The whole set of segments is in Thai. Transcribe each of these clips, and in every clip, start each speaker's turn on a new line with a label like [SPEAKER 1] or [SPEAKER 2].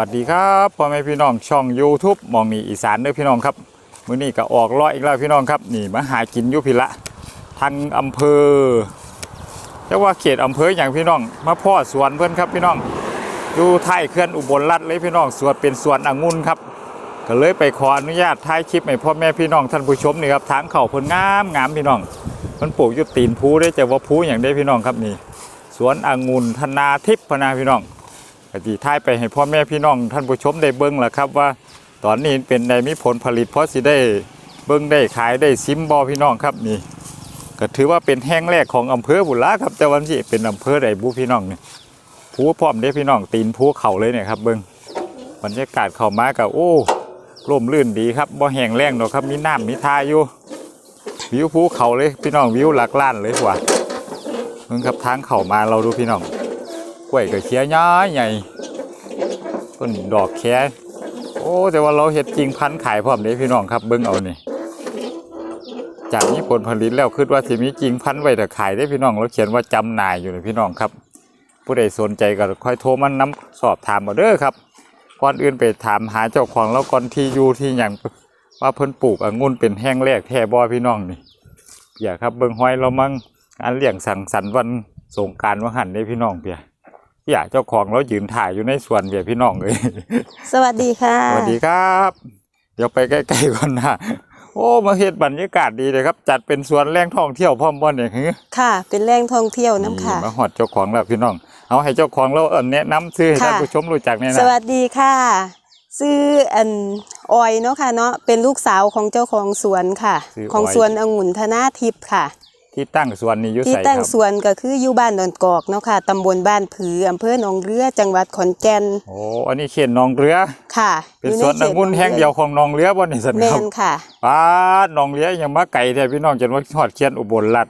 [SPEAKER 1] วัสดีครับพ่อแม่พี่น้องช่อง YouTube มองนีอีสานเด้อพี่น้องครับมื้อนี้ก็ออกเลาะอีกแล้วพี่น้องครับนี่มาหากินอยู่พี่ละทางอำเภอเรียกว่าเขตอำเภออย่างพี่น้องมาพ่อสวนเพื่อนครับพี่น้องอยู่ท้ายเขื่อนอุบลรัฐเลยพี่น้องสวนเป็นสวนองุ่นครับก็เลยไปขออนุญาตถ่ายคลิปให้พ่อแม่พี่น้องท่านผู้ชมนี่ครับทางเข่าพิ่นงามงามพี่น้อง มันปลูกอยู่ตีนภูได้จะว่าภูอย่างได้พี่น้องครับนี่สวนองุ่นธนาทิพย์พนาพี่น้อง กติท้ายไปให้พ่อแม่พี่น้องท่านผู้ชมได้เบิ้งแหละครับว่าตอนนี้เป็นในมีผลผลิตเพราะสิได้เบิ้งได้ขายได้ซิมบอพี่น้องครับนี่ก็ถือว่าเป็นแห้งแรกของอำเภอบุระครับแต่วันที่เป็นอำเภอใดบุพี่น้องเนี่ยภูพร้อมได้พี่น้องตีนภูเขาเลยเนี่ยครับเบิ้งบรรยากาศเข้ามากับโอ้ร่มรื่นดีครับบ่แห้งแล้งดอกครับมีน้ำมีทาอยู่วิวภูเขาเลยพี่น้องวิวหลักล้านเลยว่ะมึงครับทางเข้ามาเราดูพี่น้อง กล้วยกับเคี้ยย้ายใหญ่ต้นดอกแค่โอ้แต่ว่าเราเห็ดจริงพันขายพร้อมเด้พี่น้องครับเบิ้งเอานี่จากนี้ผลผลิตแล้วคิดว่าสิมีจริงพันไว้แต่ขายได้พี่น้องเราเขียนว่าจำหน่ายอยู่นะพี่น้องครับ ผู้ใดสนใจก็ค่อยโทรมันน้ำสอบถามมาเด้อครับก่อนอื่นไปถามหาเจ้าของแล้วก่อนที่อยู่ที่อย่างว่าเพิ่นปลูกองุ่นเป็นแห้งแรกแท้บ่พี่น้องนี่อย่าครับเบิ่งห้อยเรามั่งอันเลี้ยงสั่งสรรวันสงการว่าหันได้พี่น้องเปีย อยากเจ้าของเรายืนถ่ายอยู่ในสวนเปียพี่น้องเลย
[SPEAKER 2] สวัสดีค่ะ
[SPEAKER 1] สวัสดีครับ เดี๋ยวไปใกล้ๆก่อนนะโอ้มาเฮ็ดบรรยากาศดีเลยครับ จัดเป็นสวนแหล่งท่องเที่ยวพร้อมบ่เนี่ยคือ
[SPEAKER 2] ค่ะ เป็นแหล่งท่องเที่ยวน้ำค่ะ
[SPEAKER 1] มาหอดเจ้าของแล้วพี่น้อง เอาให้เจ้าของเราเอิ้นแนะนำชื่อให้
[SPEAKER 2] ค่ะ
[SPEAKER 1] ท่านผู้ชมรู้จักเนี่ย
[SPEAKER 2] ส
[SPEAKER 1] นะ
[SPEAKER 2] วัสดีค่ะชื่ออันออยเนาะค่ะเนาะเป็นลูกสาวของเจ้าของสวนค่ะ ของสวนองุ่นธนาทิพย์ค่ะ
[SPEAKER 1] ที่ตั้งสวนนี้อยู่
[SPEAKER 2] ที่
[SPEAKER 1] ไสค
[SPEAKER 2] ตั้ง
[SPEAKER 1] รับ
[SPEAKER 2] สวนก็คืออยู่บ้านดอนกอกเนาะค่ะตำบลบ้านผืออำเภอหนองเรือจังหวัดขอนแก่น
[SPEAKER 1] โอ้อันนี้เขตหนองเรือ
[SPEAKER 2] ค่ะ
[SPEAKER 1] เป็น
[SPEAKER 2] อยู่
[SPEAKER 1] สวน
[SPEAKER 2] ใข
[SPEAKER 1] อ
[SPEAKER 2] ต
[SPEAKER 1] งุ่นแห่งเดียวของหนองเรือบ่นี่สัน
[SPEAKER 2] แม
[SPEAKER 1] ครับ
[SPEAKER 2] นค่ะ
[SPEAKER 1] ป้าดหนองเรือยังมาไก่แท้พี่น้องจนว่าหอดเขียนอุบลรัฐ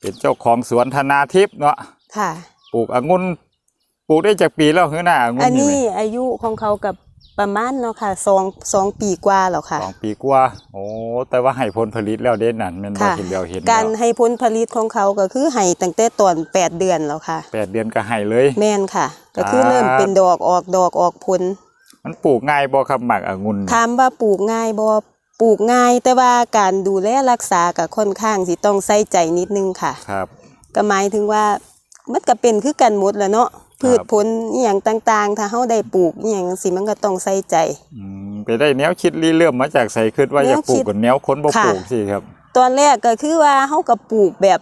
[SPEAKER 1] เป็นเจ้าของสวนธนาทิพย์เนาะ
[SPEAKER 2] ค่ะ
[SPEAKER 1] ปลูกองุ่นปลูกได้จากปีแล้วคือหน้าองุ่
[SPEAKER 2] อั
[SPEAKER 1] น
[SPEAKER 2] น
[SPEAKER 1] นี่
[SPEAKER 2] นี้
[SPEAKER 1] ไหม
[SPEAKER 2] อายุของเขากับ ประมาณเนาะค่ะสองสองปีกว่าแล้วค่ะ
[SPEAKER 1] สองปีกว่าโอ้แต่ว่าให้ผลผลิตแล้วเด่นนั่นแมันบ่
[SPEAKER 2] ค่ะ
[SPEAKER 1] เห็นแล้วเห็น
[SPEAKER 2] กา
[SPEAKER 1] แล้
[SPEAKER 2] ร
[SPEAKER 1] ว
[SPEAKER 2] ให้ผลผลิตของเขาก็คือให้ตั้งแต่ตอนแปดเดือนแล้วค่ะ
[SPEAKER 1] แปดเดือนก็ให้เลย
[SPEAKER 2] แม่นค่ะ ก็คือ
[SPEAKER 1] ครับ
[SPEAKER 2] เริ่มเป็นดอกออกดอกออกผล
[SPEAKER 1] มันปลูกง่ายบ่ครับหมากองุ่น
[SPEAKER 2] ถามว่าปลูกง่ายบ่ปลูกง่าย แต่ว่าการดูแลรักษาก็ค่อนข้างสิต้องใส่ใจนิดนึงค่ะ
[SPEAKER 1] ครับ
[SPEAKER 2] ก็หมายถึงว่ามันก็เป็นคือกันหมดแหละเนาะ พืชผลอหย่างต่าง ๆ ถ้าเฮาได้ปลูกอหย่างสิมันก็ต้องใส่ใจ
[SPEAKER 1] อืมไปได้แนวคิดรีเริ่มมาจากใส่คิดว่า
[SPEAKER 2] แนว
[SPEAKER 1] อยากปลู
[SPEAKER 2] คิ
[SPEAKER 1] ก
[SPEAKER 2] ด
[SPEAKER 1] กับแนวคนบ่
[SPEAKER 2] ค่ะ
[SPEAKER 1] ปลูกสิครับ
[SPEAKER 2] ตอนแรกก็คือว่าเฮาก็ปลูกแบบ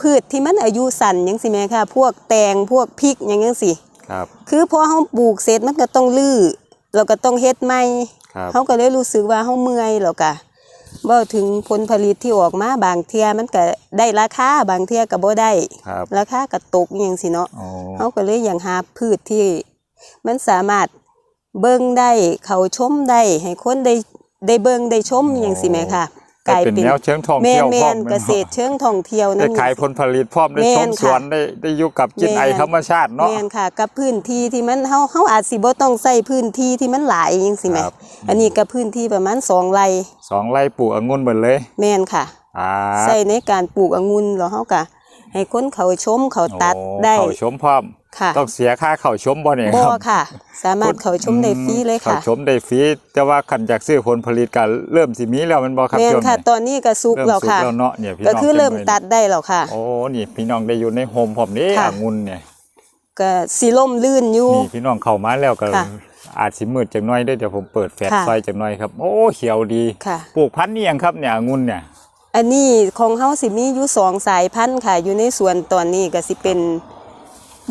[SPEAKER 2] พืชที่มันอายุสั้นจังซี่แหมค่ะ พวกแตงพวกพริกหยังจังซี่
[SPEAKER 1] ครับ
[SPEAKER 2] คือพอเฮาปลูกเสร็จมันก็ต้องลื้อเราก็ต้องเฮ็ดใหม่
[SPEAKER 1] ครับ
[SPEAKER 2] เขาก็เลยรู้สึกว่าเขาเมื่อยแล้วก็ บ่ถึงผลผลิตที่ออกมาบางเทียมันก็ได้ราคาบางเทียก็บ่ได้
[SPEAKER 1] ครับ
[SPEAKER 2] ราคาก็ตกอหย่างสิเนาะ
[SPEAKER 1] โอ้
[SPEAKER 2] เขาก็เลยอยากหาพืชที่ มันสามารถเบิ่งได้เขาชมได้ให้คนได้ได้เบิ่งได้ชมอหย่างสิแหม่ค่ะ กลาย
[SPEAKER 1] เป็น
[SPEAKER 2] เป็น
[SPEAKER 1] แนวเชิงท่อง
[SPEAKER 2] แม่
[SPEAKER 1] เที่ย
[SPEAKER 2] น
[SPEAKER 1] ว
[SPEAKER 2] แม่
[SPEAKER 1] พร้อม
[SPEAKER 2] น
[SPEAKER 1] แม่
[SPEAKER 2] เก
[SPEAKER 1] น
[SPEAKER 2] ษตรเชิงท่องเที่ยว
[SPEAKER 1] ได้
[SPEAKER 2] นั่น
[SPEAKER 1] ขายผลผลิตพร้อมได้
[SPEAKER 2] แม่
[SPEAKER 1] ช
[SPEAKER 2] น
[SPEAKER 1] ม
[SPEAKER 2] ค่ะ
[SPEAKER 1] สวนได้ได้อยู่กับจิต
[SPEAKER 2] แม่น
[SPEAKER 1] ไอธรรมชาติเนาะ
[SPEAKER 2] แม่นค่ะ กับพื้นที่ที่มันเฮาเฮาอาจสิบ่ต้องใส่พื้นที่ที่มันหลายจังสิแหม
[SPEAKER 1] ครับ
[SPEAKER 2] อันนี้ก็พื้นที่ประมาณสองไร่
[SPEAKER 1] สองไร่ปลูกองุ่นหมดเลย
[SPEAKER 2] แม่นค่ะ
[SPEAKER 1] อ่า
[SPEAKER 2] ใส่ในการปลูกองุ่นแล้วเขาก็ ให้คนเขาชมเขาตัด
[SPEAKER 1] โอ้
[SPEAKER 2] ได้
[SPEAKER 1] เขาชมพร้อม
[SPEAKER 2] ค่ะ
[SPEAKER 1] ต้องเสียค่าเขาชมบ่เนี่ย
[SPEAKER 2] บ่
[SPEAKER 1] ครับ
[SPEAKER 2] ค่ะ สามารถเขาชมได้ฟรีเลย
[SPEAKER 1] เขา
[SPEAKER 2] ค่ะ
[SPEAKER 1] ชมได้ฟรีแต่ว่าคันจากซื้อผลผลิตก็เริ่มสิมีแล้วแมันบ่ครับ
[SPEAKER 2] แม่น
[SPEAKER 1] ช่วง
[SPEAKER 2] ค่ะ
[SPEAKER 1] นี้
[SPEAKER 2] ตอนนี้ก็สุก
[SPEAKER 1] เริ่ม
[SPEAKER 2] แล้ว
[SPEAKER 1] สุก
[SPEAKER 2] ค่ะ
[SPEAKER 1] แล้วเนาะเนี่ยพี่
[SPEAKER 2] ก็
[SPEAKER 1] น้อง
[SPEAKER 2] คือเริ่ม
[SPEAKER 1] ต็ลย
[SPEAKER 2] ตัดได้แล้วค่ะ
[SPEAKER 1] โอ้นี่พี่น้องได้อยู่ในโฮมผมนี่
[SPEAKER 2] ค่ะ
[SPEAKER 1] องุ่นเนี่ย
[SPEAKER 2] ก็สีล่มลื่นอยู่
[SPEAKER 1] นี่พี่น้องเข้ามาแล้วก็
[SPEAKER 2] ค่ะ
[SPEAKER 1] อาจสิมืดจังน้อยเด้อเดี๋ยวผมเปิดแฟลช
[SPEAKER 2] ค่ะ
[SPEAKER 1] ไฟจังน้อยครับ โอ้เขียวดี
[SPEAKER 2] ค่ะ
[SPEAKER 1] ปลูกพันธุ์นี่ยังครับเนี่ยองุ่นเนี่ย
[SPEAKER 2] อันนี้ของเฮาสิมีอยู่สองสายพันธุ์ค่ะ อยู่ในสวนตอนนี้ก็สิเป็น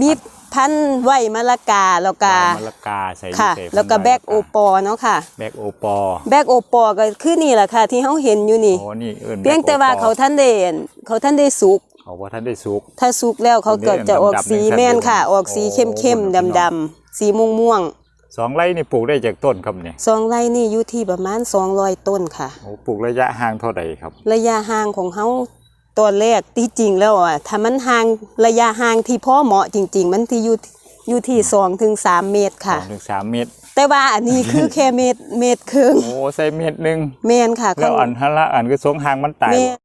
[SPEAKER 2] มีพันธุ์ไหวมะละกาแล้วก็
[SPEAKER 1] มะละกาใส่
[SPEAKER 2] ค่ะ
[SPEAKER 1] ใส่
[SPEAKER 2] แล้วก็
[SPEAKER 1] พันธุ์
[SPEAKER 2] แบกโอปอเนาะค่ะ
[SPEAKER 1] แบกโอปอ
[SPEAKER 2] แบกโอปอก็คือนี่แหละค่ะ ที่เฮาเห็นอยู่นี่
[SPEAKER 1] โอ้นี่เอิ้น
[SPEAKER 2] เพียงแต่ว่า
[SPEAKER 1] แบ็คโอปอ
[SPEAKER 2] เขาท่านได้เห็นเขาท่านได้สุก
[SPEAKER 1] เขาว่าท่านได้สุก
[SPEAKER 2] ถ้าสุกแล้วเขาก็จะออกสี
[SPEAKER 1] ดำๆ
[SPEAKER 2] แม่นค่ะ
[SPEAKER 1] แม่นๆ
[SPEAKER 2] ออกสี
[SPEAKER 1] โอ้
[SPEAKER 2] เข้มเข้ม
[SPEAKER 1] โอ้
[SPEAKER 2] ดำดำๆสีม่วงม่วง
[SPEAKER 1] สองไร่นี่ปลูกได้จากต้นครับเนี่ย
[SPEAKER 2] ๆสองไร่นี่อยู่ที่ประมาณ200ต้นค่ะ
[SPEAKER 1] โอ้ปลูกระยะห่างเท่าไหร่ครับ
[SPEAKER 2] ระยะห่างของเขาตอนแรกที่จริงแล้วอะถ้ามันห่างระยะห่างที่พอเหมาะจริง ๆ มันที่อยู่อยู่ที่2ถึง3เมตร
[SPEAKER 1] ส
[SPEAKER 2] ค่ะ
[SPEAKER 1] องถึงสามเมตร
[SPEAKER 2] แต่ว่าอันนี้คือแค่เมตรเมตรครึ่ง
[SPEAKER 1] โอ้ใส่เมตรหนึ่ง
[SPEAKER 2] แมนค่ะ
[SPEAKER 1] แล้วอันฮันละอันคือสงห่างมันตาย
[SPEAKER 2] แม่น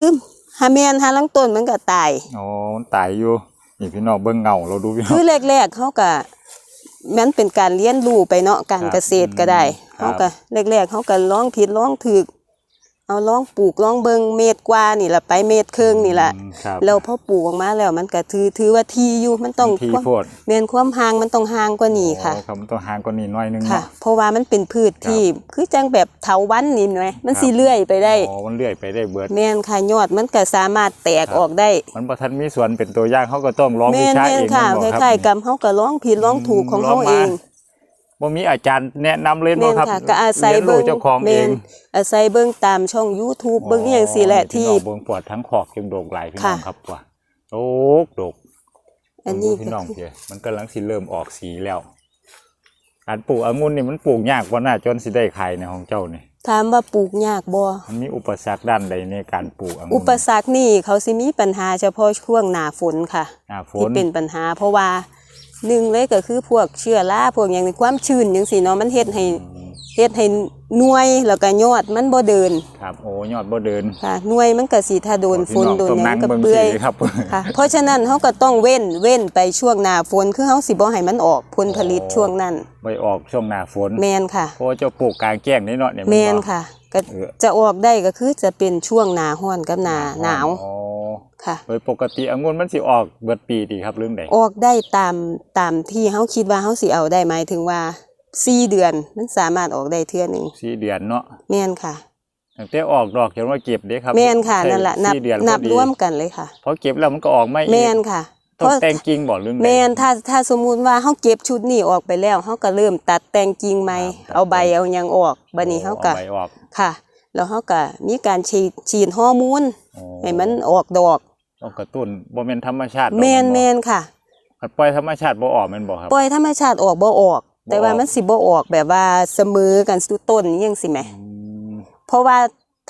[SPEAKER 2] คือหาแมนหาลังต้นมันก็ตาย
[SPEAKER 1] โอ้มันตายอยู่นี่พี่น้องเบิ่งเงาเราดูพี่น้อง
[SPEAKER 2] คือแรกๆเขาก็ มันเป็นการเรียนรู้ไปเนาะการ
[SPEAKER 1] ครับ
[SPEAKER 2] เกษตรก็ได้
[SPEAKER 1] อืมครับ
[SPEAKER 2] เฮาก็แรกๆเฮาก็ลองผิดลองถูก เอาลองปลูกลองเบิ่งเมตรกว่านี่ล่ะไปเมตรครึ่งนี่ล่ะ
[SPEAKER 1] อืมครับ
[SPEAKER 2] แล้วพอปลูกออกมาแล้วมันก็ถือถือว่าทีอยู่มันต้อง
[SPEAKER 1] ที
[SPEAKER 2] ความ
[SPEAKER 1] โพด
[SPEAKER 2] แม่นความห่างมันต้องห่างกว่านี้ค่ะ
[SPEAKER 1] อ๋อครับมันต้องห่างกว่านี้หน้อยนึง
[SPEAKER 2] ค่ะ
[SPEAKER 1] เนาะ
[SPEAKER 2] เพราะว่ามันเป็นพืชที่คือจังแบบเถาวันนี่หน่อยมัน
[SPEAKER 1] ครับ
[SPEAKER 2] สิเลื่อยไปได้
[SPEAKER 1] อ๋อมันเลื่อยไปได้เบิด
[SPEAKER 2] แม่นค่ะยอดมันก็สามารถแตก
[SPEAKER 1] ครับ
[SPEAKER 2] ออกได้
[SPEAKER 1] มันบ่ทันมีสวนเป็นตัวอย่างเขาก็ต้องลองวิ
[SPEAKER 2] แม่น
[SPEAKER 1] ชา
[SPEAKER 2] แม่
[SPEAKER 1] เอนง
[SPEAKER 2] ค่ะ
[SPEAKER 1] แม่น
[SPEAKER 2] ค
[SPEAKER 1] บ่
[SPEAKER 2] ล้ายๆ
[SPEAKER 1] ค
[SPEAKER 2] กั
[SPEAKER 1] รับบ
[SPEAKER 2] เฮาก็ร้องผิดร้องถูกของเฮาเอง
[SPEAKER 1] บ่มีอาจารย์แนะนำเลย
[SPEAKER 2] แม่
[SPEAKER 1] เนาะ
[SPEAKER 2] น
[SPEAKER 1] ครับ
[SPEAKER 2] ค่ะก็อาศัย
[SPEAKER 1] เรีน
[SPEAKER 2] เบิ่
[SPEAKER 1] รู้
[SPEAKER 2] ง
[SPEAKER 1] เจ้าของเอ
[SPEAKER 2] แม่
[SPEAKER 1] ง
[SPEAKER 2] นอาศัยเบิ่งตามช่อง YouTube เบิ่งอหย่างสิแหละที่
[SPEAKER 1] พี่น้องเบิ่งปวดทั้งขอกเข็มโดกหลายพี่น้อง
[SPEAKER 2] ค่ะ
[SPEAKER 1] ครับว่าโดกโดก
[SPEAKER 2] อันนี้
[SPEAKER 1] เบิ่งดูพี่น้องเพียมันกำลังสิเริ่มออกสีแล้วการปลูกองุ่นนี่มันปลูกยากบ่น่าจนสิได้ขายในของเจ้านี่
[SPEAKER 2] ถามว่าปลูกยากบ่
[SPEAKER 1] มันมีอุปสรรคด้านใดในการปลูกองุ่น
[SPEAKER 2] อุปสรรคนี่เขาสิมีปัญหาเฉพาะช่วงหน้าฝนค่ะ
[SPEAKER 1] หน้าฝ
[SPEAKER 2] ที่
[SPEAKER 1] น
[SPEAKER 2] เป็นปัญหาเพราะว่า หนึ่งเลยก็คือพวกเชื้อราพวกอย่างนี้ความชื้นจังซี่เนาะมันเฮ็ดให้เฮ็ดให้หน่วยแล้วก็ยอดมันบ่เดิน
[SPEAKER 1] ครับโอ้ยอดบ่เดิน
[SPEAKER 2] ค่ะหน่วยมันก็สิถ้าโดนฝนโดน
[SPEAKER 1] ต้อง
[SPEAKER 2] หยั
[SPEAKER 1] นั่
[SPEAKER 2] ง
[SPEAKER 1] ง
[SPEAKER 2] ก็
[SPEAKER 1] เบิ่ง
[SPEAKER 2] เปื่อย
[SPEAKER 1] สีครับ
[SPEAKER 2] ค่ะ เพราะฉะนั้นเฮาก็ต้องเว้นเว้นไปช่วงหน้าฝนคือเฮาสิบ่ให้มันออกผลผลิตช่วงนั้น
[SPEAKER 1] ไปออกช่วงหน้าฝน
[SPEAKER 2] แมนค่ะ
[SPEAKER 1] เพราะว่าเจ้าปลูกกลางแจ้งนี่เนาะเนี่ย
[SPEAKER 2] แมน
[SPEAKER 1] บ่
[SPEAKER 2] ค่ะก็
[SPEAKER 1] เออ
[SPEAKER 2] จะออกได้ก็คือจะเป็นช่วงหนาห้อนกับหนาหนาว
[SPEAKER 1] อ๋อ
[SPEAKER 2] ค่ะ
[SPEAKER 1] โดยปกติองุ่นมันสิออกเบิดปีดีครับเรื่องใด
[SPEAKER 2] ออกได้ตามตามที่เฮาคิดว่าเฮาสิเอาได้หมายถึงว่าสี่เดือนมันสามารถออกได้เทื่อหนึ่ง
[SPEAKER 1] สี่เดือนเนาะ
[SPEAKER 2] แมนค่ะ
[SPEAKER 1] ตั้งแต่ออกดอกจนว่าเก็บเด้ครับ
[SPEAKER 2] แมนค่ะ
[SPEAKER 1] ใช่
[SPEAKER 2] นั่นแหละนับ
[SPEAKER 1] สี่เดือน
[SPEAKER 2] นับ
[SPEAKER 1] พอดี
[SPEAKER 2] ร่วมกันเลยค่ะ
[SPEAKER 1] พอเก็บแล้วมันก็ออกไม่
[SPEAKER 2] แมนค่ะเพ
[SPEAKER 1] ต้อง
[SPEAKER 2] ราะ
[SPEAKER 1] แต่งกิ่งบ่เรื่องใด
[SPEAKER 2] แมนถ้าถ้าสมมุติว่าเฮาเก็บชุดนี้ออกไปแล้วเฮาก็เริ่มตัดแต่งกิ่งใหม่
[SPEAKER 1] ครับ
[SPEAKER 2] เอาใบเอาหยังออกบัดนี้เฮาก็
[SPEAKER 1] อใบออก
[SPEAKER 2] ค่ะ แล้วเฮาก็มีการฉีดฉีดฮอร์โมน
[SPEAKER 1] อ๋อ
[SPEAKER 2] ให้มันออกดอก
[SPEAKER 1] ต้องกระตุ้นบ่แม่นธรรมชาติดอก
[SPEAKER 2] แมน
[SPEAKER 1] บ่
[SPEAKER 2] แมนค่ะ
[SPEAKER 1] คันปล่อยธรรมชาติบ่ออกแม่นบ่ครับ
[SPEAKER 2] ปล่อยธรรมชาติออกบ่ออก แต่ว่า
[SPEAKER 1] บ่ออก
[SPEAKER 2] มันสิบ่ออกแบบว่าเสมอกันสุดต้นนี่ยังสิแหม
[SPEAKER 1] อืม
[SPEAKER 2] เพราะว่า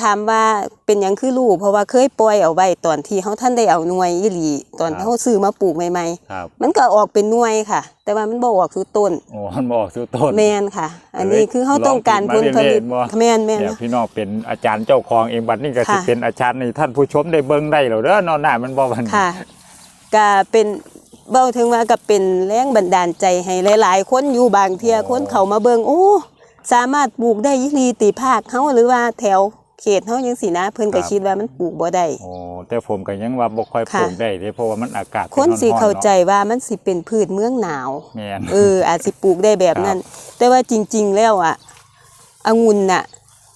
[SPEAKER 2] ถามว่าเป็นหยังคือรู้เพราะว่าเคยปล่อยเอาไว้ตอนที่เฮาท่านได้เอาหน่วยอีหลีตอนเฮาซื้อมาปลูกใหม่
[SPEAKER 1] ครับ
[SPEAKER 2] ๆมันก็ออกเป็นหน่วยค่ะ แต่ว่ามันบ่ออกสุดต้น
[SPEAKER 1] โอ้มันบ่ออกสู่ต้น
[SPEAKER 2] แม่นค่ะ อันนี้คือเฮาต้องการผลผลิต
[SPEAKER 1] ลองกินมาเรื่อยๆบ่
[SPEAKER 2] แม่นแม่น
[SPEAKER 1] เดี๋ยวพี่น้องเป็นอาจารย์เจ้าของเองบัดนี้ก็สิ
[SPEAKER 2] ค่ะ
[SPEAKER 1] เป็นอาจารย์ในท่านผู้ชมได้เบิ่งได้แล้วเด้อเนอนหน้ามันบ่วัน
[SPEAKER 2] ค่ะก็เป็นเบ้าถึงว่าก็เป็นแรงบันดาลใจให้หลาย ๆ คนอยู่บางเที่ยคนเขามาเบิ่งโอ้สามารถปลูกได้อีหลีติภาคเฮาหรือว่าแถว เขตเฮาจังซี่นะ เพิ่นก็คิดว่ามันปลูกบ่ได้
[SPEAKER 1] โอ้แต่ผมก็ยังว่าบ่ค่อย
[SPEAKER 2] ค่ะ
[SPEAKER 1] ปลูกได้เด้เพราะว่ามันอากาศ
[SPEAKER 2] คนสิ
[SPEAKER 1] ร้อนๆ
[SPEAKER 2] เข้าใจ
[SPEAKER 1] เนาะ
[SPEAKER 2] ว่ามันสิเป็นพืชเมืองหนาว
[SPEAKER 1] แม่น
[SPEAKER 2] เอออาจสิปลูกได้แบบนั้น แต่ว่าจริง ๆ แล้วอะองุ่นน่ะ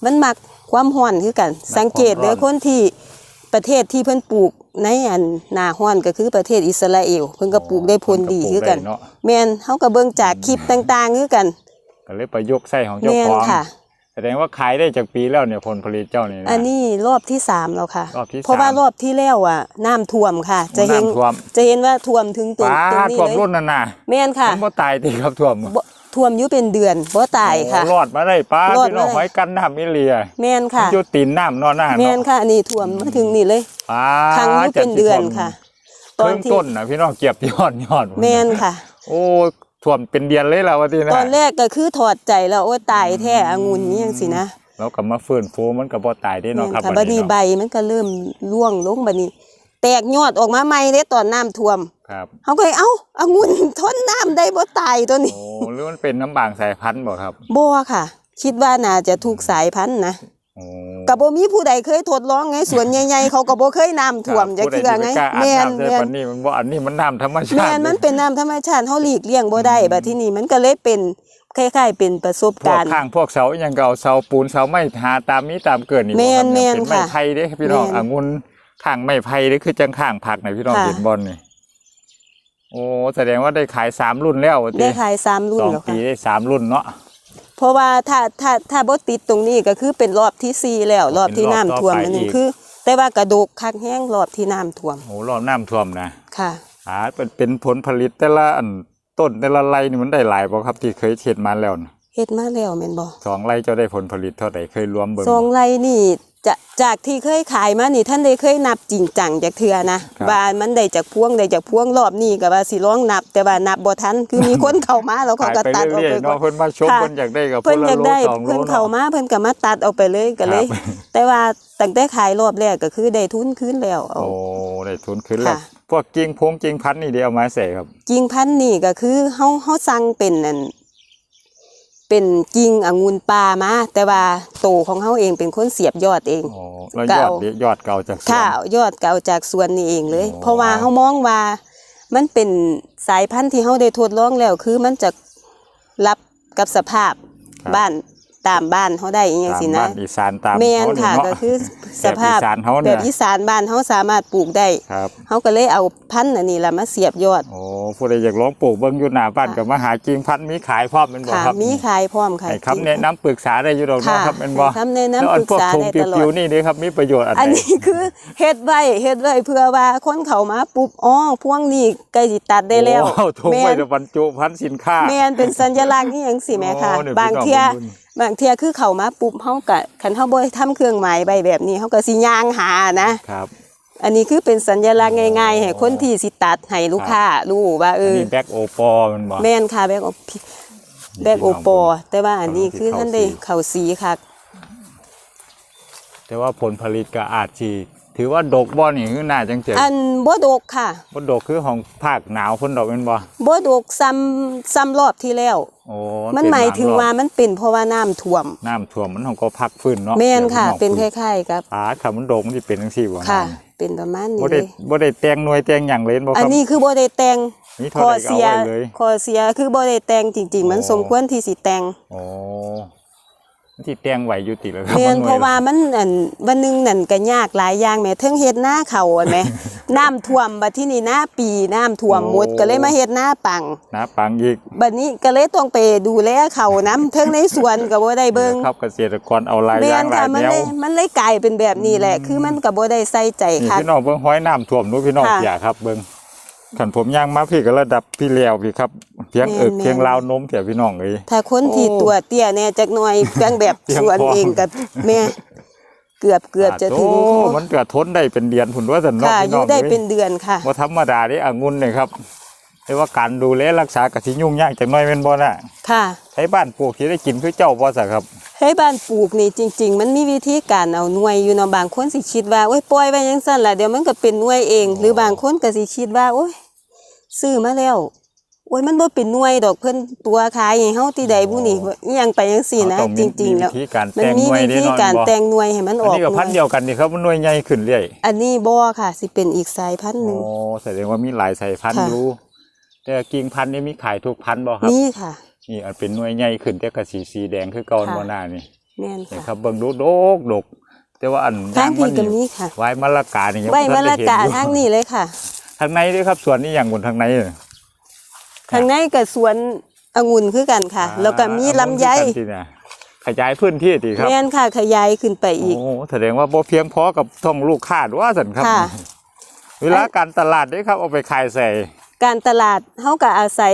[SPEAKER 2] มันมักความร้อนคือกัน สังเกตเด้อคนที่ประเทศที่เพิ่นปลูกในอันหน้าร้อนก็คือประเทศอิสราเอลเพิ่นก็ปลูกได้ผลดีคือกัน
[SPEAKER 1] เนาะ
[SPEAKER 2] แม่นเฮาก็เบิ่งจากคลิปต่างๆคือกัน
[SPEAKER 1] ก็เลยประยุกต์ใส่ของเจ้า
[SPEAKER 2] แม่
[SPEAKER 1] ข
[SPEAKER 2] น
[SPEAKER 1] อง
[SPEAKER 2] ค่ะ
[SPEAKER 1] แสดงว่าขายได้จากปีแล้วเนี่ยผลผลิตเจ้านี่นะ
[SPEAKER 2] อันนี้รอบที่สามแล้วค่ะ
[SPEAKER 1] รอบที่
[SPEAKER 2] เพราะว่า
[SPEAKER 1] สาม
[SPEAKER 2] รอบที่แล้วอะน้ำท่วมค่ะ จะเห็น
[SPEAKER 1] น้ำท่วม
[SPEAKER 2] จะเห็นว่าท่วมถึงตรง
[SPEAKER 1] ป้า
[SPEAKER 2] ตรงนี้
[SPEAKER 1] ท่วม
[SPEAKER 2] เลย
[SPEAKER 1] รุ่นนั่นน่ะ
[SPEAKER 2] แม่นค่ะ
[SPEAKER 1] มันบ่ตายติครับท่วม
[SPEAKER 2] บ่ท่วมอยู่เป็นเดือนบ่ตายค่ะ
[SPEAKER 1] โอ้รอดมาได้ป้าร
[SPEAKER 2] อด
[SPEAKER 1] พี่น้อง
[SPEAKER 2] มาได้
[SPEAKER 1] หอยกันน้ำมิเลีย
[SPEAKER 2] แม่นค่ะ
[SPEAKER 1] อยู่ตีนน้ำนอนหน้า
[SPEAKER 2] แม่น
[SPEAKER 1] เนาะ
[SPEAKER 2] ค่ะอันนี้ท่วมมาถึงนี่เลย
[SPEAKER 1] ป้า
[SPEAKER 2] ครั้งอยู่เป็นเดือนค่ะ ต
[SPEAKER 1] ต
[SPEAKER 2] อ
[SPEAKER 1] อนน
[SPEAKER 2] ที่
[SPEAKER 1] ต้นนะพี่น้องเก็บยอดยอด
[SPEAKER 2] แม่นค่ะ
[SPEAKER 1] โอ้ ท่วมเป็นเดือนเลยแล้วว่าที่นะ
[SPEAKER 2] ตอนแรกก็คือถอดใจแล้วโอ้ตายแท้องุ่นนี่จังซี่นะ
[SPEAKER 1] แล้วก็มาฟื้นฟูมันก็บ่ตายได้
[SPEAKER 2] แม่
[SPEAKER 1] เนาะ
[SPEAKER 2] น
[SPEAKER 1] ครับ
[SPEAKER 2] ค่ะ
[SPEAKER 1] บั
[SPEAKER 2] บั
[SPEAKER 1] ด
[SPEAKER 2] ด
[SPEAKER 1] นี้
[SPEAKER 2] นี้ใบ
[SPEAKER 1] เนาะ
[SPEAKER 2] มันก็เริ่มร่วงลงบัดนี้ แตกยอดออกมาใหม่เด้ตอนน้ำท่วม
[SPEAKER 1] ครับ
[SPEAKER 2] เขาก็เลยเอ้าองุ่นทนน้ำได้บ่ตายตัวนี้
[SPEAKER 1] โอ้หรือมันเป็นน้ำบางสายพันธุ์บ่ครับ
[SPEAKER 2] บ่ค่ะ คิดว่าน่าจะถูกสายพันธุ์นะ
[SPEAKER 1] โอ้
[SPEAKER 2] ก็บ่มีผู้ใดเคยทดลองไงสวนใหญ่ๆเขาก็บ่เคยน้ำท่วมจัก
[SPEAKER 1] ผู้ใด
[SPEAKER 2] เทื่อไง
[SPEAKER 1] สิปกล้าอาบ
[SPEAKER 2] แม่น
[SPEAKER 1] น้ำใส่
[SPEAKER 2] แม่
[SPEAKER 1] ปั
[SPEAKER 2] น
[SPEAKER 1] นนี้มันบ่อันนี้มันน้ำธรรมชาติ
[SPEAKER 2] แม่นมันเป็นน้ำธรรมชาติเฮาหลีกเลี่ยงบ่ได้บัดที่นี่มันก็เลยเป็นคล้ายๆเป็นประสบ
[SPEAKER 1] พวก
[SPEAKER 2] การณ์
[SPEAKER 1] ข้างพวกเสาอหยังเก่าเสาปูนเสาไม้หาตามมีตามเกิดนี่บ่
[SPEAKER 2] แม่น
[SPEAKER 1] ครับ
[SPEAKER 2] แม่น
[SPEAKER 1] เป็นไม้
[SPEAKER 2] ค่ะ
[SPEAKER 1] ไผ่เด้พี่น้อง
[SPEAKER 2] แม่น
[SPEAKER 1] องุ่นข้างไม้ไผ่เด้คือจังข้างผักน่ะพี่น้อง
[SPEAKER 2] ค่ะ
[SPEAKER 1] เห็นบ่นี่โอ้แสดงว่าได้ขายสามรุ่นแล้วว่าติ
[SPEAKER 2] ได้ขายสามรุ่น
[SPEAKER 1] สอง
[SPEAKER 2] แล้ว
[SPEAKER 1] ปี
[SPEAKER 2] ค่ะ
[SPEAKER 1] ได้สามรุ่นเนาะ
[SPEAKER 2] เพราะว่าถ้าถ้าถ้าบ่ติดตรงนี้ก็คือเป็นรอบที่สี่แล้วรอบที่น้ำท่วม
[SPEAKER 1] เป็นรอบต่อไป
[SPEAKER 2] อันนี้
[SPEAKER 1] อีก
[SPEAKER 2] คือ แต่ว่ากระดูกคักแห้งรอบที่น้ำท่วม
[SPEAKER 1] โอ้รอบน้ำท่วมนะ
[SPEAKER 2] ค่ะ
[SPEAKER 1] อ่าเป็นเป็นผลผลิตแต่ละอันต้นแต่ละไรนี่มันได้หลายบ่ครับที่เคยเฮ็ดมาแล้วน่ะ
[SPEAKER 2] เฮ็ดมาแล้วแม่นบ่
[SPEAKER 1] สองไรเจ้าได้ผลผลิตเท่าใดเคยรวมเบิ่ง
[SPEAKER 2] สอง
[SPEAKER 1] บ่
[SPEAKER 2] ไร่นี่ จะจากที่เคยขายมานี่ท่านได้เคยนับจริงจังจากเทือนะครับว่ามันได้จากพวงได้จากพวงรอบนี้ก็ว่าสิร้องนับ แต่ว่านับบ่ทันคือมีคนเข้ามาแล้วเขา
[SPEAKER 1] ขาย
[SPEAKER 2] ก็
[SPEAKER 1] ไป
[SPEAKER 2] ตัดออก
[SPEAKER 1] เรื่อย
[SPEAKER 2] ไป
[SPEAKER 1] ๆ
[SPEAKER 2] ก่อ
[SPEAKER 1] เนาะ
[SPEAKER 2] น
[SPEAKER 1] เพิ่นมาชม
[SPEAKER 2] ค่ะ
[SPEAKER 1] เพิ่นอยากได้กับ
[SPEAKER 2] เพิ่น
[SPEAKER 1] ละ
[SPEAKER 2] อยาก
[SPEAKER 1] โล
[SPEAKER 2] ได้
[SPEAKER 1] สองโล
[SPEAKER 2] เพิ่นเข้า
[SPEAKER 1] เนาะ
[SPEAKER 2] มาเพิ่นก็มาตัดเอาไปเลยก็เลย
[SPEAKER 1] ครับ
[SPEAKER 2] แต่ว่าตั้งแต่ขายรอบแรกก็คือได้ทุนคืนแล้วเอา
[SPEAKER 1] โอ้ได้ได้ทุนขึ้นแล้ว
[SPEAKER 2] ค่ะ
[SPEAKER 1] พวกกิ่งพงกิ่งพันธุ์นี่เดียวเอามาใส่ครับ
[SPEAKER 2] กิ่งพันธุ์นี่ก็คือเฮาเฮาสั่งเป็นนั่น เป็นกิ่งองุ่นป่ามาแต่ว่าโตของเฮาเองเป็นคนเสียบยอดเอง
[SPEAKER 1] อ๋อแล้ว
[SPEAKER 2] เก่า
[SPEAKER 1] ยอดเดียอดเก่าจากสวน
[SPEAKER 2] ข้าวยอดเก่าจากสวนนี่เองเลย
[SPEAKER 1] อ๋อ
[SPEAKER 2] เพราะว่าเฮามองว่ามันเป็นสายพันธุ์ที่เฮาได้ทดลองแล้ว คือมันจะรับกับสภาพบ้าน ตามบ้านเฮาได้อหยัง
[SPEAKER 1] ตาม
[SPEAKER 2] สิ
[SPEAKER 1] บ้า
[SPEAKER 2] นะ
[SPEAKER 1] นอีสานตาม
[SPEAKER 2] แม่น
[SPEAKER 1] เขา
[SPEAKER 2] ค่ะ
[SPEAKER 1] เนาะ
[SPEAKER 2] ก็คือสภาพ
[SPEAKER 1] แบบอีสานเฮา
[SPEAKER 2] แบ
[SPEAKER 1] เนี่ย
[SPEAKER 2] บอีสานบ้านเฮาสามารถปลูกได้
[SPEAKER 1] ครับ
[SPEAKER 2] เฮาก็เลยเอาพันธุ์อันนี้ล่ะมาเสียบยอด
[SPEAKER 1] โอ้ผู้ใดอยากลองปลูกเบิ่งอยู่หน้าบ้าน
[SPEAKER 2] ค่ะ
[SPEAKER 1] ก็มาหากิ่งพันธุ์มีขายพร้อมแม่นบ่
[SPEAKER 2] ค่ะ
[SPEAKER 1] ครับ
[SPEAKER 2] มีขายพร้อมค่ะ
[SPEAKER 1] ให้คำแนะนำปรึกษาได้อยู่ดอก
[SPEAKER 2] ค่ะ
[SPEAKER 1] เนาะครับแม่นบ่
[SPEAKER 2] ให้คำแนะนำ
[SPEAKER 1] แล้วอั
[SPEAKER 2] ปรึก
[SPEAKER 1] พวก
[SPEAKER 2] ษา
[SPEAKER 1] ถุง
[SPEAKER 2] ได้ตลอด
[SPEAKER 1] ปิวๆนี่เด้ครับมีประโยชน์อัน
[SPEAKER 2] อัน
[SPEAKER 1] ไหน
[SPEAKER 2] นี้คือเฮ็ดไว้เฮ็ดไว้เพื่อว่าคนเขามาปุ๊บอ๋อพวงนี้ใกล้สิตัดได้แล้ว
[SPEAKER 1] โอ้ถุง
[SPEAKER 2] แม่
[SPEAKER 1] ไว้
[SPEAKER 2] น
[SPEAKER 1] จะบรรจุพันธุ์สินค้า
[SPEAKER 2] แม่นเป็นสัญลักษณ์นี่จังซี่แหม่ค่ะ
[SPEAKER 1] โอ้เดี๋ยว
[SPEAKER 2] บาง
[SPEAKER 1] พี่น้อง
[SPEAKER 2] เที่ย
[SPEAKER 1] เบิ่ง
[SPEAKER 2] บางเที่ยคือเขามาปุ๊บเฮาก็คันเฮาบ่ได้ทำเครื่องหมายใบแบบนี้เฮาก็สิย่างหานะ
[SPEAKER 1] ครับ
[SPEAKER 2] อันนี้คือเป็นสัญลักษณ์ง่ายๆให้คนที่สิตัดให้ลูกค้ารู้ว่าเอ
[SPEAKER 1] อัน
[SPEAKER 2] อ
[SPEAKER 1] นี้แบ็กโอปอมันบ่
[SPEAKER 2] แม่นค่ะแบกโอแบกโอปอแต่ว่าอันนี้คือท่านได้เข้าสีค่ะ
[SPEAKER 1] แต่ว่าผลผลิตก็อาจสิ ถือว่าดกบ่นี่คือน่าจังเจอ
[SPEAKER 2] อันบ่ดกค่ะ
[SPEAKER 1] บ่ดกคือของภาคหนาวเพิ่นดอกแม่นบ่
[SPEAKER 2] บ่ดกซ้ำซ้ำรอบที่แล้ว
[SPEAKER 1] โอ้
[SPEAKER 2] มัน
[SPEAKER 1] เป็
[SPEAKER 2] หมายถึง
[SPEAKER 1] บรอบ
[SPEAKER 2] ว่ามันเป็นเพราะว่าน้ำท่วม
[SPEAKER 1] น้ำท่วมมันของก็พักฟื้นเนาะ
[SPEAKER 2] แม่นค่ะ
[SPEAKER 1] ดี๋ยว
[SPEAKER 2] เป็นค
[SPEAKER 1] ฟื้
[SPEAKER 2] ล้ายๆกับ
[SPEAKER 1] อ่าถ้ามันดกมันสิเป็นจังซี่บ่
[SPEAKER 2] ค่ะ
[SPEAKER 1] น้ำ
[SPEAKER 2] เป็นประมาณนี้
[SPEAKER 1] บ่
[SPEAKER 2] เล
[SPEAKER 1] ได้
[SPEAKER 2] ย
[SPEAKER 1] บ่ได้แต่งหน่วยแต่งหยังเลยบ่ค
[SPEAKER 2] อัน
[SPEAKER 1] รับ
[SPEAKER 2] นี้คือบ่ได้แต่ง
[SPEAKER 1] มี
[SPEAKER 2] ข้
[SPEAKER 1] เท่า
[SPEAKER 2] อ
[SPEAKER 1] ใดก็
[SPEAKER 2] เสีย
[SPEAKER 1] เอาไว้เลย
[SPEAKER 2] ข้อเสียคือบ่ได้แต่งจริง ๆ มัน
[SPEAKER 1] อ๋อ
[SPEAKER 2] สมควรที่สิแต่ง
[SPEAKER 1] โอ้ มันสิแต่งไหวอยู่ติแล้วครับ
[SPEAKER 2] แม่น
[SPEAKER 1] ห
[SPEAKER 2] เพราะว่ามันอันวันหนึงนั่นก็ยากหลายอย่างแหม่เทิงเฮ็ดหน้าเขาอันแหมน้ำท่วมบัดที่นี่หน้าปีน้ำท่วมหมดก็เลยมาเฮ็ดหน้าปัง
[SPEAKER 1] นะปังอีก
[SPEAKER 2] บัดนี้ก็เลยต้องไปดูแลเขาน้ำเทิงในสวนก็บ่ได้เบิ่ง
[SPEAKER 1] ครับเกษตรกรเอาหลายอ
[SPEAKER 2] แม่
[SPEAKER 1] ย่าง
[SPEAKER 2] น
[SPEAKER 1] หลา
[SPEAKER 2] ค่ะ
[SPEAKER 1] ย
[SPEAKER 2] มัน
[SPEAKER 1] แนว
[SPEAKER 2] เลยมันเลยกลายเป็นแบบนี้แหละ คือมันก็บ่ได้ใส่ใจ
[SPEAKER 1] นี่
[SPEAKER 2] ค่ะ
[SPEAKER 1] พี่น้องเบิ่งห้อยน้ำท่วมนู้พี่น้อง
[SPEAKER 2] ค่ะ
[SPEAKER 1] เสียครับเบิ่ง ขันผมย่างมาพี่ก็ระดับพี่แล้วพี่ครับเพียง
[SPEAKER 2] แม่น
[SPEAKER 1] เอิก
[SPEAKER 2] แม่น
[SPEAKER 1] เพียงราวนมเสียพี่น้องเอ้ย
[SPEAKER 2] ถ้าคนที่
[SPEAKER 1] โอ้
[SPEAKER 2] ตัวเตี้ยแน่จักหน่อยเพียงแบบ
[SPEAKER 1] เตรียม
[SPEAKER 2] สวน
[SPEAKER 1] พร้อม
[SPEAKER 2] เองกับแม่ เกือบเกือบจะถึง
[SPEAKER 1] โอ้มันเกิดทนได้เป็นเดือนผุนว่าสันเนอก
[SPEAKER 2] ค่ะอ
[SPEAKER 1] พี่น้
[SPEAKER 2] ยู่
[SPEAKER 1] อง
[SPEAKER 2] ได้
[SPEAKER 1] เอ้ย
[SPEAKER 2] เป็นเดือนค่ะ
[SPEAKER 1] ว่าธรรมดาเด้องุ่นเนี่ยครับแต่ว่าการดูแลรักษาก็สิยุ่งยากจังน้อยแม่นบ่น่ะ
[SPEAKER 2] ค่ะ
[SPEAKER 1] ใช้บ้านปลูกสิได้กินคือเจ้าบ่ซะครับ
[SPEAKER 2] ให้บ้านปลูกนี่จริง ๆ มันมีวิธีการเอาหน่วยอยู่เนาะบางคนสิคิดว่าโอ้ยปล่อยไว้จังซั่นล่ะเดี๋ยวมันก็เป็นหน่วยเอง หรือบางคนก็สิคิดว่าโอ้ย ซื้อมาแล้วโอ้ยมันบ่เป็นหน่วยดอกเพิ่นตัวขายให้เฮาที่ใดบุนี่อิหยังไปจังซี่นะ
[SPEAKER 1] ต้อง
[SPEAKER 2] จ
[SPEAKER 1] มี
[SPEAKER 2] ริง ๆ แล้ว
[SPEAKER 1] มีวิธีการ
[SPEAKER 2] มัน
[SPEAKER 1] แต่ง
[SPEAKER 2] มี
[SPEAKER 1] หน่วย
[SPEAKER 2] วิ
[SPEAKER 1] เด้
[SPEAKER 2] ธี
[SPEAKER 1] เนาะ
[SPEAKER 2] การ
[SPEAKER 1] บ่
[SPEAKER 2] แต่งหน่วยให้มันอ
[SPEAKER 1] อัน
[SPEAKER 2] อก
[SPEAKER 1] นี้ก็
[SPEAKER 2] ห
[SPEAKER 1] พั
[SPEAKER 2] น่
[SPEAKER 1] น
[SPEAKER 2] วย
[SPEAKER 1] ธุ์เดียวกันนี่ครับมันหน่วยใหญ่ขึ้นเรื่อย
[SPEAKER 2] อันนี้บ่ค่ะ สิเป็นอีกสายพันธุ์หนึง
[SPEAKER 1] โอ้แสดงว่ามีหลายสายพันธุ์
[SPEAKER 2] ค่ะ
[SPEAKER 1] อยู่แต่กิ่งพันธุ์นี่มีขายทุกพันธุ์บ่ครับ
[SPEAKER 2] นี่ค่ะ
[SPEAKER 1] นี่อันเป็นหน่วยใหญ่ขึ้นแต่ก็สีสีแดงคือเก่า
[SPEAKER 2] ค่ะ
[SPEAKER 1] บ่หน้านี่
[SPEAKER 2] แม่น
[SPEAKER 1] นี่
[SPEAKER 2] ค่ะ
[SPEAKER 1] ครับเบิ่งดูดกดกแต่ว่าอัน
[SPEAKER 2] ทางพี่ก็
[SPEAKER 1] ย
[SPEAKER 2] มีค่ะ
[SPEAKER 1] ไว้มะละกานี่ยัง
[SPEAKER 2] ไว้
[SPEAKER 1] บ่
[SPEAKER 2] มะ
[SPEAKER 1] ทัน
[SPEAKER 2] ละ
[SPEAKER 1] ได้เห็น
[SPEAKER 2] กา
[SPEAKER 1] อยู่
[SPEAKER 2] ทางนี้เลยค่ะ
[SPEAKER 1] ทางในด้วยครับสวนนี้อย่างบนทางในเลย
[SPEAKER 2] ทางในก็สวนองุ่นคือกันค่ะแล้วก็มีลำไย
[SPEAKER 1] อ่าเอามาดูกันสิเนี่ยขยายพื้นที่ดีครับ
[SPEAKER 2] แม่นค่ะขยายขึ้นไปอีก
[SPEAKER 1] โอ้แสดงว่าบ่เพียงพอกับท่องลูกค้าดว่าสันครับ
[SPEAKER 2] ค่ะ
[SPEAKER 1] เวลาการตลาดเด้ครับเอาไปขายใส่
[SPEAKER 2] การตลาดเฮาก็อาศัย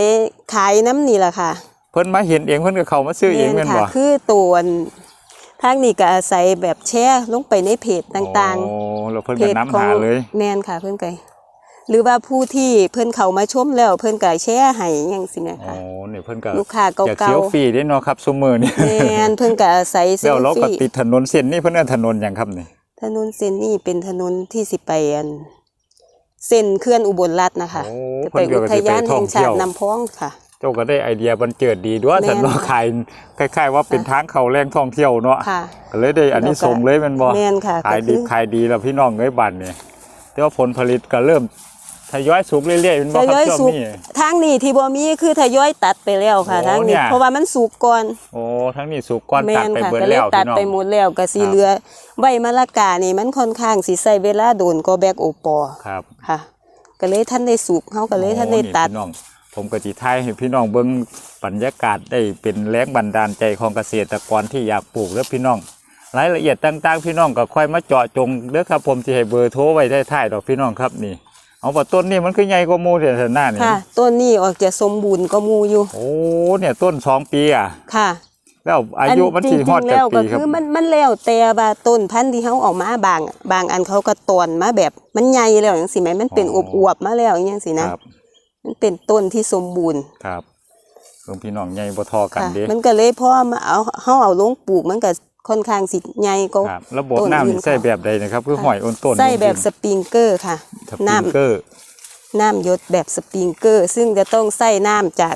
[SPEAKER 2] ขายน้ำนี่แหละค่ะ
[SPEAKER 1] เพิ่นมาเห็นเองเพิ่นก็เข้ามาซื้อเอง
[SPEAKER 2] แม่
[SPEAKER 1] แม่
[SPEAKER 2] น
[SPEAKER 1] น
[SPEAKER 2] ค่ะ
[SPEAKER 1] บ่
[SPEAKER 2] คือตัวทางนี้ก็อาศัยแบบแชร์ลงไปในเพจต่าง
[SPEAKER 1] โอ้แล้วเพิ่น
[SPEAKER 2] ๆ เพ
[SPEAKER 1] ก็
[SPEAKER 2] จ
[SPEAKER 1] นำ
[SPEAKER 2] ของ
[SPEAKER 1] หาเลย
[SPEAKER 2] แม่นค่ะเพิ่นก็ หรือว่าผู้ที่เพิ่นเข้ามาชมแล้วเพิ่นก็แชร์ให้จังซี่แหม
[SPEAKER 1] โอ้
[SPEAKER 2] ค่ะ
[SPEAKER 1] นี่เพิ่นก็
[SPEAKER 2] ลูกค้า
[SPEAKER 1] อยาก
[SPEAKER 2] เก่า
[SPEAKER 1] เสียวฟรีได้เนาะครับซุมื้อนี้
[SPEAKER 2] ๆแม่นเพิ่นก็อาศัยเซ
[SPEAKER 1] แล้ว
[SPEAKER 2] ล
[SPEAKER 1] เราก็
[SPEAKER 2] ฟี่
[SPEAKER 1] ติดถนนเส้นนี้เพิ่นเอิ้นถนนหยังครับนี่
[SPEAKER 2] ถนนเส้นนี้เป็นถนนที่สิไปอันเส้นเคลื่อนอุบลรัฐนะคะ
[SPEAKER 1] โอ้
[SPEAKER 2] จะ
[SPEAKER 1] เพิ่
[SPEAKER 2] ไป
[SPEAKER 1] นก็
[SPEAKER 2] อุ
[SPEAKER 1] สิ
[SPEAKER 2] ท
[SPEAKER 1] ไป
[SPEAKER 2] ยาน
[SPEAKER 1] ท่
[SPEAKER 2] แห่
[SPEAKER 1] อง
[SPEAKER 2] งชา
[SPEAKER 1] เที่ยว
[SPEAKER 2] ติน้ำพองค่ะ
[SPEAKER 1] เจ้าก็ได้ไอเดียบันเจิดดีด้วย
[SPEAKER 2] แม่น
[SPEAKER 1] สันเนาะ
[SPEAKER 2] ค่ะ
[SPEAKER 1] ขายคล้าย ๆ ว่าเป็นทางเข้าแหล่งท่องเที่ยวเนาะ
[SPEAKER 2] ค่ะ
[SPEAKER 1] ก็เลยได้อันนี้ส่งส์เลยแมันบ่
[SPEAKER 2] แม่นค่ะ
[SPEAKER 1] ขาย
[SPEAKER 2] ก็
[SPEAKER 1] ดี
[SPEAKER 2] คือ
[SPEAKER 1] ขายดีแล้วพี่น้องเอ้ยบัดนี่แต่ว่าผลผลิตก็เริ่ม ทยอยสูงเรื่อยๆแมันบ่
[SPEAKER 2] ท
[SPEAKER 1] ครับ
[SPEAKER 2] ยอย
[SPEAKER 1] ช่วง
[SPEAKER 2] สุก
[SPEAKER 1] นี้
[SPEAKER 2] ทางนี้ที่บ่มีคือทยอยตัดไปแล้วค่ะ
[SPEAKER 1] โอ้
[SPEAKER 2] ทางนี้
[SPEAKER 1] เนี่ย
[SPEAKER 2] เพราะว่ามันสุกก่อน
[SPEAKER 1] โอ้ทั้งนี้สุกก้อน
[SPEAKER 2] แม่
[SPEAKER 1] ตัด
[SPEAKER 2] น
[SPEAKER 1] ไป
[SPEAKER 2] ค่ะ
[SPEAKER 1] เบิด
[SPEAKER 2] ก็เลย
[SPEAKER 1] แล้ว
[SPEAKER 2] ตัด
[SPEAKER 1] พี่น้อง
[SPEAKER 2] ไปหมดแล้วก็สิ
[SPEAKER 1] ครับ
[SPEAKER 2] เหลือใบมะละกานี่มันค่อนข้างสิใช้เวลาโดนก็แบกโอปอ
[SPEAKER 1] ครับ
[SPEAKER 2] ค่ะ ก็เลยท่านได้สุกเฮาก็เลยท่านได้
[SPEAKER 1] โอ้
[SPEAKER 2] ตัด
[SPEAKER 1] พี่น้อง ผมก็จิทายให้พี่น้องเบิ่งบรรยากาศได้เป็นแรงบันดาลใจของเกษตรกรที่อยากปลูกแล้วพี่น้อง รายละเอียดต่างๆ พี่น้องก็ค่อยมาเจาะจงเด้อครับผมสิให้เบอร์โทรไว้ท้ายๆดอกพี่น้องครับนี่ เอาว่าต้นนี่มันคือใหญ่กว่าหมู่เถอะหน้านี่
[SPEAKER 2] ค่ะ ต้นนี้ออกจะสมบูรณ์ก็มูอยู่
[SPEAKER 1] โอ้เนี่ยต้นสองปีอะ
[SPEAKER 2] ค่ะ
[SPEAKER 1] แล้วอายุมัน
[SPEAKER 2] จริ
[SPEAKER 1] สี่
[SPEAKER 2] ง
[SPEAKER 1] ฮอด
[SPEAKER 2] ๆ
[SPEAKER 1] จั
[SPEAKER 2] แล้
[SPEAKER 1] ก
[SPEAKER 2] ว
[SPEAKER 1] ปี
[SPEAKER 2] ก็
[SPEAKER 1] ครับ
[SPEAKER 2] คือมันมันแล้วแต่ว่าต้นพันธุ์ที่เขาออกมาบางบางอันเขาก็ตอนมาแบบมันใหญ่แล้วอย่างสิแหมมันเป็น
[SPEAKER 1] อ๋
[SPEAKER 2] อ
[SPEAKER 1] อ
[SPEAKER 2] บอวบๆมาแล้วอย่างสินะ ครับมันเป็นต้นที่สมบูรณ์
[SPEAKER 1] ครับเพิ่งพี่น้องใหญ่บ่ทอกัน
[SPEAKER 2] ค่ะ
[SPEAKER 1] เด้
[SPEAKER 2] มันก็เลยพอมาเอาเฮาเอาลงปลูกมันก็ ค่อนข้างสิใหญ่ก็
[SPEAKER 1] ครับระบบ
[SPEAKER 2] ต้น
[SPEAKER 1] น้ำ
[SPEAKER 2] อื่
[SPEAKER 1] นี่
[SPEAKER 2] น
[SPEAKER 1] ใส่
[SPEAKER 2] ค่ะ
[SPEAKER 1] แบบใดนะครับคือหอยอ้นต้น
[SPEAKER 2] ใส่แบบ
[SPEAKER 1] จ
[SPEAKER 2] ส
[SPEAKER 1] ริง
[SPEAKER 2] ปริงเกอร์ค่ะ
[SPEAKER 1] ๆสปริ
[SPEAKER 2] น้ำ
[SPEAKER 1] งเกอร์
[SPEAKER 2] น้ำหยดแบบสปริงเกอร์ ซึ่งจะต้องใส่น้ำจาก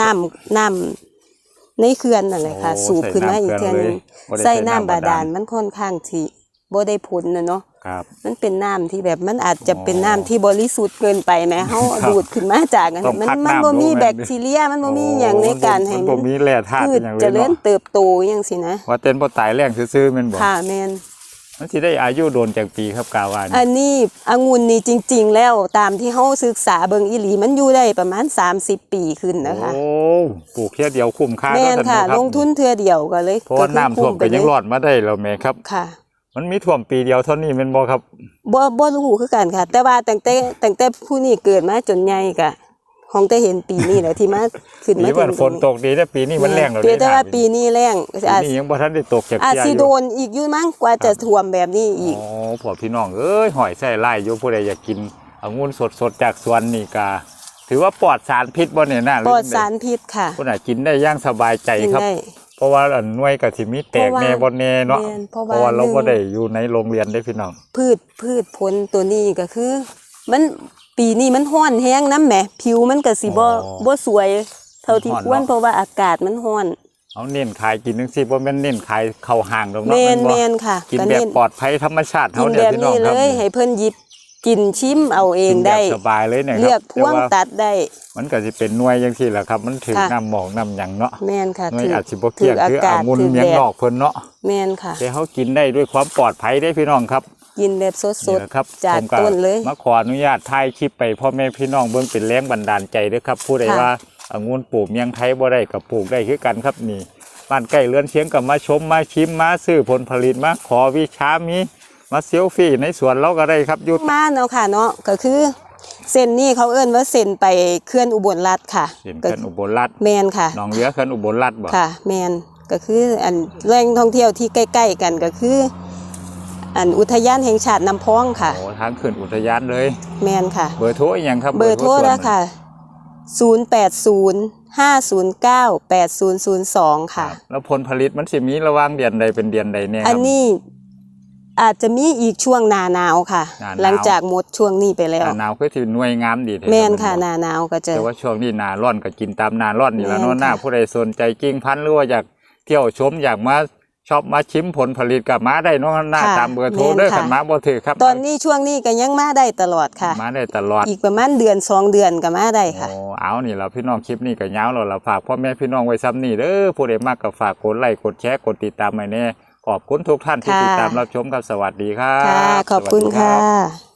[SPEAKER 2] น้ำน้ำในเขื่อนนั่นแหละค่ะ
[SPEAKER 1] โอ้
[SPEAKER 2] สูบขึ้นมาอีก
[SPEAKER 1] ใส่
[SPEAKER 2] เทื่อ
[SPEAKER 1] น้ำ
[SPEAKER 2] นึง
[SPEAKER 1] เขื่อนเลยบ่ได้
[SPEAKER 2] ใส่
[SPEAKER 1] ใส่
[SPEAKER 2] น้ำ
[SPEAKER 1] น้ำ
[SPEAKER 2] บา
[SPEAKER 1] บาดา
[SPEAKER 2] ดา
[SPEAKER 1] ล
[SPEAKER 2] ลมันค่อนข้างที่บ่ได้ผลนะเนาะ
[SPEAKER 1] ครับ
[SPEAKER 2] มันเป็นน้ำที่แบบมันอาจจะเป็น
[SPEAKER 1] อ๋อ
[SPEAKER 2] น้ำที่บริสุทธิ์เกินไปแหมเฮา
[SPEAKER 1] ครับ
[SPEAKER 2] ดูดขึ้นมาจากอัน
[SPEAKER 1] ต้อง
[SPEAKER 2] นั้นมัน
[SPEAKER 1] พัก
[SPEAKER 2] มัน
[SPEAKER 1] น้ำ
[SPEAKER 2] บ่มี
[SPEAKER 1] ลง
[SPEAKER 2] แบคทีเรียมันบ่มีหยังในการให้
[SPEAKER 1] มัน
[SPEAKER 2] มั
[SPEAKER 1] บ่
[SPEAKER 2] น
[SPEAKER 1] มีแร่ธาตุ
[SPEAKER 2] พืช
[SPEAKER 1] อย่าง
[SPEAKER 2] เจ
[SPEAKER 1] เลย
[SPEAKER 2] ริญ
[SPEAKER 1] เนาะ
[SPEAKER 2] เติบโตอหยังสินะ
[SPEAKER 1] ว่าเต้นบ่ตายแรงซื่อๆแม่นบ่
[SPEAKER 2] ค่ะแม่น
[SPEAKER 1] มันสิได้อายุโดนจากปีครับกาวา
[SPEAKER 2] อั
[SPEAKER 1] นี่
[SPEAKER 2] นนี้องุ่นนี่จริง ๆ แล้วตามที่เฮาศึกษาเบิ่งอีหลีมันอยู่ได้ประมาณ 30 ปีขึ้นนะคะ
[SPEAKER 1] โอ้ปลูกแค่เดียวคุ้มค่า
[SPEAKER 2] แม่น
[SPEAKER 1] เนา
[SPEAKER 2] ค่ะ
[SPEAKER 1] ท่ารับ
[SPEAKER 2] ลงทุนเทื่อเดียวก็เลย
[SPEAKER 1] เพราะว่าน้ำท่วมก็ยังรอดมาได้แล้วแม่ครับ
[SPEAKER 2] ค่ะ
[SPEAKER 1] มันมีท่วมปีเดียวเท่านี้แม่นบ่ครับ
[SPEAKER 2] บ่บ่รู้คือกันค่ะ แต่ว่าตั้งแต่ตั้งแต่ผู้นี้เกิดมาจนใหญ่ก็ของแต่เห็นปีนี้แหละที่มาขึ้น
[SPEAKER 1] ปี
[SPEAKER 2] มา
[SPEAKER 1] มันฝนตกดีแต่ปีนี้มันแรงแล้ว
[SPEAKER 2] เพียงแต่ว่า
[SPEAKER 1] เด้
[SPEAKER 2] ปีนี้แรง
[SPEAKER 1] ปี
[SPEAKER 2] อาจ
[SPEAKER 1] นี้ยังบ่ทันได้ตกจาก
[SPEAKER 2] อาจ
[SPEAKER 1] เที่ย
[SPEAKER 2] สิ
[SPEAKER 1] อ
[SPEAKER 2] โด
[SPEAKER 1] ยู่
[SPEAKER 2] นอีกอยู่มั้งกว่าจะท่วมแบบนี้อีก
[SPEAKER 1] อ๋อพวกพี่น้องเอ้ยหอยไส้ไล่อยู่ผู้ใดอยากกินองุ่นสดๆจากสวนนี่ก็ถือว่าปลอดสารพิษบ่เนี่ยน่า
[SPEAKER 2] ปลอดสารพิษค่ะ
[SPEAKER 1] ผู้น่ะกินได้อย่างสบายใจ
[SPEAKER 2] กิน
[SPEAKER 1] ครับ
[SPEAKER 2] ได้
[SPEAKER 1] เพราะว่าอันหน่วยก็สิมีแตก
[SPEAKER 2] เพราะว่า
[SPEAKER 1] แน่บ่แน่เนาะ
[SPEAKER 2] แม่นเพราะ
[SPEAKER 1] เพ
[SPEAKER 2] ว่า
[SPEAKER 1] ราะว่าเรา
[SPEAKER 2] หนึ่ง
[SPEAKER 1] บ่ได้อยู่ในโรงเรียนได้พี่น้อง
[SPEAKER 2] พืชพืชผลตัวนี้ก็คือ มันปีนี้มันห้อนแห้งน้ำแหมผิวมันก็สิบ่บ่สวย เท่าที่ควรเพราะว่าอากาศมันห้อน
[SPEAKER 1] เอาเน้นขายกินจังซี่บ่แม่นเน้นขายเข้าห้างดอก
[SPEAKER 2] เม
[SPEAKER 1] เนาะ
[SPEAKER 2] น
[SPEAKER 1] แม่น
[SPEAKER 2] เม
[SPEAKER 1] บ่
[SPEAKER 2] นค่ะ
[SPEAKER 1] กิน
[SPEAKER 2] ก็
[SPEAKER 1] แบบ
[SPEAKER 2] เน้น
[SPEAKER 1] ปลอดภัยธรรมชาติ
[SPEAKER 2] กิ
[SPEAKER 1] เฮาน
[SPEAKER 2] แบ
[SPEAKER 1] เนี่ย
[SPEAKER 2] บ
[SPEAKER 1] พี่น้อง
[SPEAKER 2] นี้
[SPEAKER 1] ค
[SPEAKER 2] เล
[SPEAKER 1] รับ
[SPEAKER 2] ย ให้เพิ่นหยิบ กินชิมเอาเอง
[SPEAKER 1] กินแบ
[SPEAKER 2] ได้
[SPEAKER 1] บสบายเลยเนี่ยครับ
[SPEAKER 2] เลือกพ่วง
[SPEAKER 1] แต่า
[SPEAKER 2] ตัดได้
[SPEAKER 1] มันก็สิเป็นหน่วยจังซี่แหละครับ มันถึง
[SPEAKER 2] ค่ะ
[SPEAKER 1] น้ำหมอกน้ำหยังเนาะ
[SPEAKER 2] แม่นค่ะ
[SPEAKER 1] หน่วย
[SPEAKER 2] ถือ
[SPEAKER 1] อาจสิบ่
[SPEAKER 2] ถื
[SPEAKER 1] เกี่ย
[SPEAKER 2] องอา
[SPEAKER 1] คือกา
[SPEAKER 2] ศ
[SPEAKER 1] องุ่น
[SPEAKER 2] ถือ
[SPEAKER 1] เมียง
[SPEAKER 2] แด
[SPEAKER 1] น
[SPEAKER 2] ด
[SPEAKER 1] อกเพิ่นเนาะ
[SPEAKER 2] แม่นค่ะ
[SPEAKER 1] แต่เขากินได้ด้วยความปลอดภัยได้พี่น้องครับ
[SPEAKER 2] กินแบบสด
[SPEAKER 1] นี่แหละครับ
[SPEAKER 2] ๆจาก
[SPEAKER 1] ผมก็
[SPEAKER 2] ต้นเลย
[SPEAKER 1] มาขออนุญาตถ่ายคลิปไปพ่อแม่พี่น้องเบิ่งเป็นแรงบันดาลใจเด้อครับผู้ใด
[SPEAKER 2] ค่ะ
[SPEAKER 1] ว่าองุ่นปลูกเมียงไทยบ่ได้ก็ปลูกได้คือกันครับนี่บ้านใกล้เรือนเชียงก็มาชมมาชิมมาซื้อผลผลิตมาขอวิชามี มาเซลฟี่ในสวนเราก็ได้ครับอยู่
[SPEAKER 2] มาเนาะค่ะเนาะก็คือเส้นนี้เขาเอิ้นว่าเส้นไปเคลื่อนอุบลรัฐค่ะ
[SPEAKER 1] เห็น
[SPEAKER 2] ก็
[SPEAKER 1] เขื่อนอุบลรัฐ
[SPEAKER 2] แมนค่ะ
[SPEAKER 1] หนองเรือเขื่อนอุบลรัฐบ่
[SPEAKER 2] ค่ะ แมนก็คืออันแหล่งท่องเที่ยวที่ใกล้ ๆ กันก็คือ อันอุทยานแห่งชาติน้ำพองค่ะ
[SPEAKER 1] โอ้ทางขึ้นอุทยานเลย
[SPEAKER 2] แมนค่ะ
[SPEAKER 1] เบอร์โทรอีกอย่างครับ
[SPEAKER 2] เบอร์โทร
[SPEAKER 1] ส่วน
[SPEAKER 2] นะค่ะ080 509 8002 ค่ะ
[SPEAKER 1] แล้วผลผลิตมันสิมีระหว่างเดือนใดเป็นเดือนใดเนี่ยค
[SPEAKER 2] อั
[SPEAKER 1] รั
[SPEAKER 2] น
[SPEAKER 1] บ
[SPEAKER 2] นี้ อาจจะมีอีกช่วงหนาหนาวค่ะ
[SPEAKER 1] หน้าหนาว
[SPEAKER 2] หลังจากหมดช่วงนี้ไปแล้ว
[SPEAKER 1] หน้าหนาวคือที่หน่วยงามดีแท้
[SPEAKER 2] แมนค่ะ
[SPEAKER 1] บ่
[SPEAKER 2] หนาหนาวก็จะ
[SPEAKER 1] แต่ว่าช่วงนี้หนาร้อนก็กินตามหนาร้อนนี่ละ
[SPEAKER 2] แม่น
[SPEAKER 1] เนาะหน้า
[SPEAKER 2] ค่ะ
[SPEAKER 1] ผู้ใดสนใจกิ่งพันธุ์หรือว่าอยากเที่ยวชมอยากมาชอบมาชิมผลผลิตกับมาได้เนาะหน้า
[SPEAKER 2] ค่ะ
[SPEAKER 1] ตามเบอร์โทร
[SPEAKER 2] แม่น
[SPEAKER 1] เด้อ
[SPEAKER 2] ค่ะ
[SPEAKER 1] ขันมาบ่ถือครับ
[SPEAKER 2] ตอนนี้ช่วงนี้ก็ยังมาได้ตลอดค่ะ
[SPEAKER 1] มาได้ตลอด
[SPEAKER 2] อีกประมาณเดือนสองเดือนก็มาได้ค่ะ
[SPEAKER 1] โอ้เอานี่เราพี่น้องคลิปนี้ก็ยาวแล้วเราฝากพ่อแม่พี่น้องไว้ซ้ำนี่เด้อผู้ใดมากก็ฝากกดไลค์กดแชร์กดติดตามไว้แน่ ขอบคุณทุกท่านที่
[SPEAKER 2] ค่ะ
[SPEAKER 1] ติดตามรับชมครับสวัสดีครับ
[SPEAKER 2] ค่ะขอบคุณ
[SPEAKER 1] สวัสดีรั
[SPEAKER 2] ค่ะ
[SPEAKER 1] บ